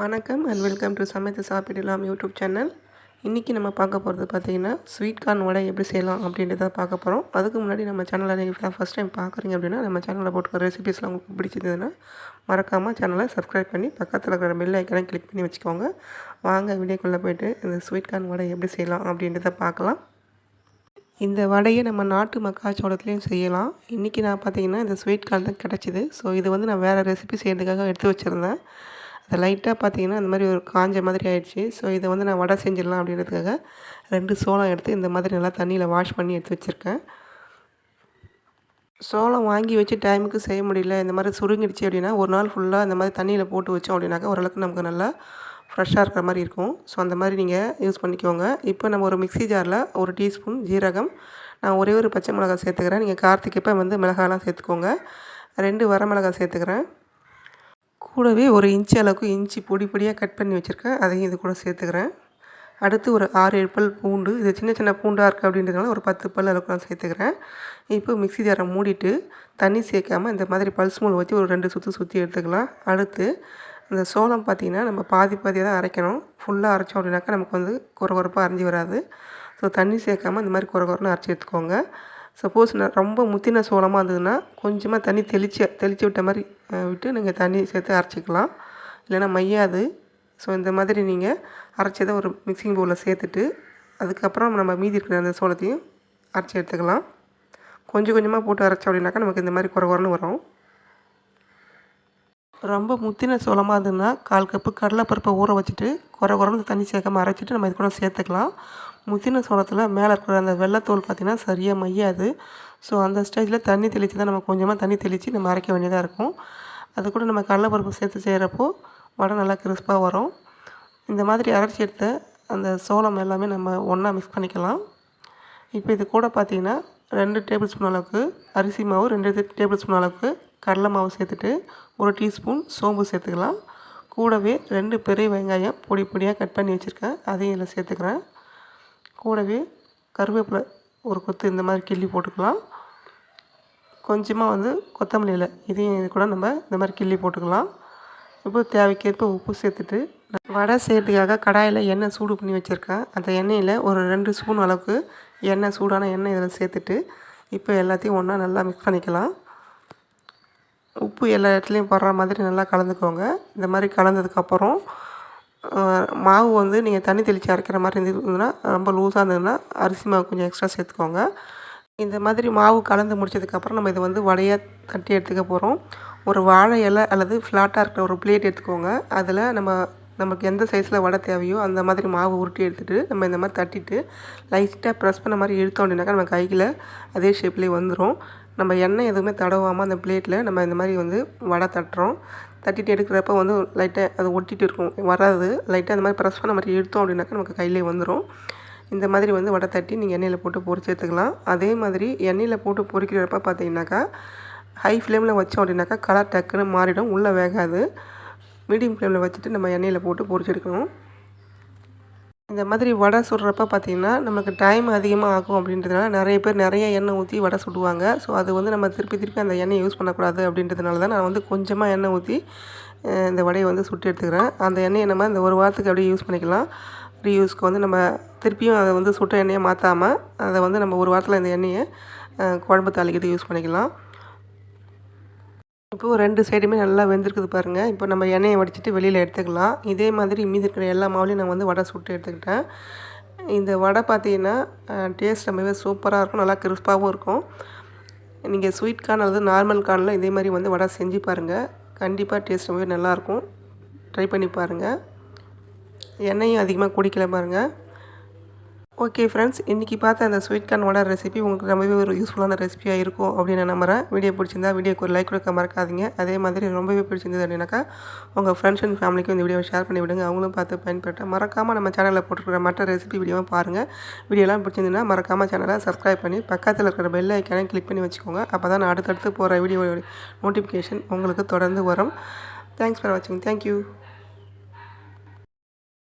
வணக்கம் and welcome to சமைத்து சாப்பிடலாம் யூடியூப் சேனல் இன்றைக்கி நம்ம பார்க்க போகிறது பார்த்திங்கன்னா ஸ்வீட் கார்ன் வடை எப்படி செய்யலாம் அப்படின்றத பார்க்க போகிறோம் அதுக்கு முன்னாடி நம்ம சேனலை நீங்கள் ஃபஸ்ட் டைம் பார்க்குறீங்க அப்படின்னா நம்ம சேனலில் போட்டுக்கிற ரெசிபீஸ்லாம் உங்களுக்கு பிடிச்சிருந்ததுன்னா மறக்காமல் சேனலை சப்ஸ்கிரைப் பண்ணி பக்கத்தில் இருக்கிற பெல் ஐக்கனை கிளிக் பண்ணி வச்சுக்கோங்க. வாங்க வீடியோக்குள்ளே போய்ட்டு இந்த ஸ்வீட் கார்ன் வடை எப்படி செய்யலாம் அப்படின்றத பார்க்கலாம். இந்த வடையை நம்ம நாட்டு மக்காச்சோளத்துலேயும் செய்யலாம். இன்றைக்கி நான் பார்த்தீங்கன்னா இந்த ஸ்வீட் கார்ன் தான் கிடச்சிது. ஸோ இது வந்து நான் வேறு ரெசிபி செய்கிறதுக்காக எடுத்து வச்சுருந்தேன். அது லைட்டாக பார்த்தீங்கன்னா அந்த மாதிரி ஒரு காஞ்ச மாதிரி ஆயிடுச்சு. ஸோ இதை வந்து நான் வடை செஞ்சிடலாம் அப்படின்றதுக்காக ரெண்டு சோளம் எடுத்து இந்த மாதிரி நல்லா தண்ணியில் வாஷ் பண்ணி எடுத்து வச்சுருக்கேன். சோளம் வாங்கி வச்சு டைமுக்கு செய்ய முடியல. இந்த மாதிரி சுருங்கிடுச்சு அப்படின்னா ஒரு நாள் ஃபுல்லாக இந்த மாதிரி தண்ணியில் போட்டு வச்சோம் அப்படின்னாக்கா ஓரளவுக்கு நமக்கு நல்லா ஃப்ரெஷ்ஷாக இருக்கிற மாதிரி இருக்கும். ஸோ அந்த மாதிரி நீங்கள் யூஸ் பண்ணிக்கோங்க. இப்போ நம்ம ஒரு மிக்ஸி ஜாரில் ஒரு டீஸ்பூன் ஜீரகம் நான் ஒரே ஒரு பச்சை மிளகாய் சேர்த்துக்கிறேன். நீங்கள் கார்த்திக் இப்போ வந்து மிளகாலாம் சேர்த்துக்கோங்க. ரெண்டு வரமிளகாய் சேர்த்துக்கிறேன். கூடவே ஒரு இன்ச்சு அளவுக்கு இஞ்சி பொடி பொடியாக கட் பண்ணி வச்சுருக்கேன். அதையும் இது கூட சேர்த்துக்கிறேன். அடுத்து ஒரு ஆறு ஏழு பல் பூண்டு. இது சின்ன சின்ன பூண்டாக இருக்குது அப்படின்றதுனால ஒரு பத்து பல் அளவுக்கு நான் சேர்த்துக்கிறேன். இப்போ மிக்ஸி ஜாரை மூடிட்டு தண்ணி சேர்க்காமல் இந்த மாதிரி பல்ஸ் மூல் வச்சு ஒரு ரெண்டு சுற்றி சுற்றி எடுத்துக்கலாம். அடுத்து இந்த சோளம் பார்த்திங்கன்னா நம்ம பாதி பாதியாக தான் அரைக்கணும். ஃபுல்லாக அரைச்சோம் அப்படின்னாக்கா நமக்கு வந்து குறை குறைப்பாக அரைஞ்சி வராது. ஸோ தண்ணி சேர்க்காமல் இந்த மாதிரி குறை குறைன்னு அரைச்சி எடுத்துக்கோங்க. சப்போஸ் நான் ரொம்ப முத்தின சோளமாக இருந்ததுன்னா கொஞ்சமாக தண்ணி தெளித்து தெளித்து விட்ட மாதிரி விட்டு நீங்கள் தண்ணி சேர்த்து அரைச்சிக்கலாம். இல்லைனா மையாது. ஸோ இந்த மாதிரி நீங்கள் அரைச்சதை ஒரு மிக்சிங் பவுலில் சேர்த்துட்டு அதுக்கப்புறம் நம்ம மீதி இருக்கிற அந்த சோளத்தையும் அரைச்சி எடுத்துக்கலாம். கொஞ்சம் கொஞ்சமாக போட்டு அரைச்சோம் அப்படின்னாக்கா நமக்கு இந்த மாதிரி குறை குறைன்னு வரும். ரொம்ப முத்தின சோளமாக இருந்ததுன்னா கால் கப்பு கடலைப்பருப்பை ஊற வச்சுட்டு குறை குறைந்து தண்ணி சேர்க்காமல் அரைச்சிட்டு நம்ம இது கூட சேர்த்துக்கலாம். முத்தின சோளத்தில் மேலே இருக்கிற அந்த வெள்ளத்தோல் பார்த்திங்கன்னா சரியாக மையாது. ஸோ அந்த ஸ்டேஜில் தண்ணி தெளித்து தான் நம்ம கொஞ்சமாக தண்ணி தெளித்து நம்ம அரைக்க வேண்டியதாக இருக்கும். அது கூட நம்ம கடலைப்பருப்பு சேர்த்து செய்கிறப்போ வடை நல்லா கிறிஸ்பாக வரும். இந்த மாதிரி அரைச்சி எடுத்த அந்த சோளம் எல்லாமே நம்ம ஒன்றா மிக்ஸ் பண்ணிக்கலாம். இப்போ இது கூட பார்த்திங்கன்னா ரெண்டு டேபிள் ஸ்பூன் அளவுக்கு அரிசி மாவு ரெண்டு டேபிள் ஸ்பூன் அளவுக்கு கடலை மாவு சேர்த்துட்டு ஒரு டீஸ்பூன் சோம்பு சேர்த்துக்கலாம். கூடவே ரெண்டு பெரிய வெங்காயம் பொடி பொடியாக கட் பண்ணி வச்சுருக்கேன். அதையும் இதில் சேர்த்துக்கிறேன். கூடவே கருவேப்பிலை ஒரு கொத்து இந்த மாதிரி கிள்ளி போட்டுக்கலாம். கொஞ்சமாக வந்து கொத்தமல்லி இலை இதையும் இது கூட நம்ம இந்த மாதிரி கிள்ளி போட்டுக்கலாம். இப்போ தேவைக்கேற்ப உப்பு சேர்த்துட்டு வடை செய்கிறதுக்காக கடாயில் எண்ணெய் சூடு பண்ணி வச்சுருக்கேன். அந்த எண்ணெயில் ஒரு ரெண்டு ஸ்பூன் அளவுக்கு எண்ணெய் சூடான எண்ணெய் இதில் சேர்த்துட்டு இப்போ எல்லாத்தையும் ஒன்றா நல்லா மிக்ஸ் பண்ணிக்கலாம். உப்பு எல்லா இடத்துலையும் படுற மாதிரி நல்லா கலந்துக்கோங்க. இந்த மாதிரி கலந்ததுக்கப்புறம் மாவு வந்து நீங்கள் தண்ணி தெளித்து அரைக்கிற மாதிரி இருந்ததுன்னா ரொம்ப லூஸாக இருந்ததுன்னா அரிசி மாவு கொஞ்சம் எக்ஸ்ட்ரா சேர்த்துக்கோங்க. இந்த மாதிரி மாவு கலந்து முடிச்சதுக்கப்புறம் நம்ம இதை வந்து வடையாக தட்டி எடுத்துக்க போகிறோம் ஒரு வாழை இலை அல்லது ஃப்ளாட்டாக இருக்கிற ஒரு பிளேட் எடுத்துக்கோங்க. அதில் நம்ம நமக்கு எந்த சைஸில் வடை தேவையோ அந்த மாதிரி மாவு உருட்டி எடுத்துகிட்டு நம்ம இந்த மாதிரி தட்டிட்டு லைட்டாக ப்ரெஸ் பண்ண மாதிரி இழுத்தோம் அப்படின்னாக்கா நம்ம கையில் அதே ஷேப்லேயே வந்துடும் நம்ம எண்ணெய் எதுவுமே தடவாமல் அந்த பிளேட்டில் நம்ம இந்த மாதிரி வந்து வடை தட்டுறோம். தட்டிட்டு எடுக்கிறப்ப வந்து லைட்டாக அது ஒட்டிகிட்டு இருக்கும். வராது. லைட்டாக அந்த மாதிரி ப்ரெஸ் பண்ண மாதிரி எடுத்தோம் அப்படின்னாக்கா நமக்கு கையிலே வந்துடும் இந்த மாதிரி வந்து வடை தட்டி நீங்கள் எண்ணெயில் போட்டு பொறிச்சு எடுத்துக்கலாம். அதே மாதிரி எண்ணெயில் போட்டு பொறிக்கிறப்ப பார்த்தீங்கன்னாக்கா ஹை ஃப்ளேமில் வச்சோம் அப்படின்னாக்கா கலர் டக்குன்னு மாறிடும். உள்ளே வேகாது. மீடியம் ஃப்ளேமில் வச்சுட்டு நம்ம எண்ணெயில் போட்டு பொறிச்செடுக்கணும் இந்த மாதிரி வடை சுடுறப்ப பார்த்திங்கன்னா நமக்கு டைம் அதிகமாக ஆகும் அப்படின்றதுனால நிறைய பேர் நிறைய எண்ணெய் ஊற்றி வடை சுடுவாங்க. ஸோ அது வந்து நம்ம திருப்பி திருப்பி அந்த எண்ணெயை யூஸ் பண்ணக்கூடாது அப்படின்றதுனால தான் நான் வந்து கொஞ்சமாக எண்ணெய் ஊற்றி இந்த வடையை வந்து சுட்டு எடுத்துக்கிறேன். அந்த எண்ணெயை நம்ம இந்த ஒரு வாரத்துக்கு அப்படியே யூஸ் பண்ணிக்கலாம். ரீயூஸ்க்கு வந்து நம்ம திருப்பியும் அதை வந்து சுட்ட எண்ணெயை மாற்றாமல் அதை வந்து நம்ம ஒரு வாரத்தில் இந்த எண்ணெயை குழம்பு தாளிக்கிட்டு யூஸ் பண்ணிக்கலாம். இப்போது ரெண்டு சைடுமே நல்லா வெந்திருக்குது பாருங்கள் இப்போ நம்ம எண்ணெயை வடிச்சிட்டு வெளியில் எடுத்துக்கலாம். இதே மாதிரி மீதி இருக்கிற எல்லா மாவுலையும் நான் வந்து வடை சுட்டு எடுத்துக்கிட்டேன். இந்த வடை பார்த்தீங்கன்னா டேஸ்ட் ரொம்பவே சூப்பராக இருக்கும். நல்லா கிறிஸ்பாகவும் இருக்கும். நீங்கள் ஸ்வீட் கார்ன் அல்லது நார்மல் கார்னில் இதே மாதிரி வந்து வடை செஞ்சு பாருங்கள் கண்டிப்பாக டேஸ்ட் ரொம்பவே நல்லாயிருக்கும் ட்ரை பண்ணி பாருங்கள் எண்ணெயும் அதிகமாக குடிக்கல பாருங்கள் ஓகே ஃப்ரெண்ட்ஸ் இன்றைக்கி பார்த்த அந்த ஸ்வீட் கார்ன் வடை ரெசிபி உங்களுக்கு ரொம்பவே ஒரு யூஸ்ஃபுல்லான ரெசிபியாக இருக்கும் அப்படின்னு நம்புகிறேன் வீடியோ பிடிச்சிருந்தா வீடியோக்கு ஒரு லைக் கொடுக்க மறக்காதீங்க. அதே மாதிரி ரொம்பவே பிடிச்சிருந்தது அப்படின்னாக்கா உங்கள் ஃப்ரெண்ட்ஸ் அண்ட் ஃபேமிலிக்கு இந்த வீடியோவை ஷேர் பண்ணி விடுங்க. அவங்களும் பார்த்து பயன்பெற்ற மறக்காமல் நம்ம சேனலில் போட்டுருக்கிற மற்ற ரெசிபி வீடியோவை பாருங்கள் வீடியோலாம் பிடிச்சிருந்ததுன்னா மறக்காமல் சேனலை சப்ஸ்கிரைப் பண்ணி பக்கத்தில் இருக்கிற பெல் ஐக்கானே கிளிக் பண்ணி வச்சுக்கோங்க. அப்போ தான் நான் அடுத்தடுத்து போகிற வீடியோ நோட்டிஃபிகேஷன் உங்களுக்கு தொடர்ந்து வரும். தேங்க்ஸ் ஃபார் வாட்சிங் தேங்க்யூ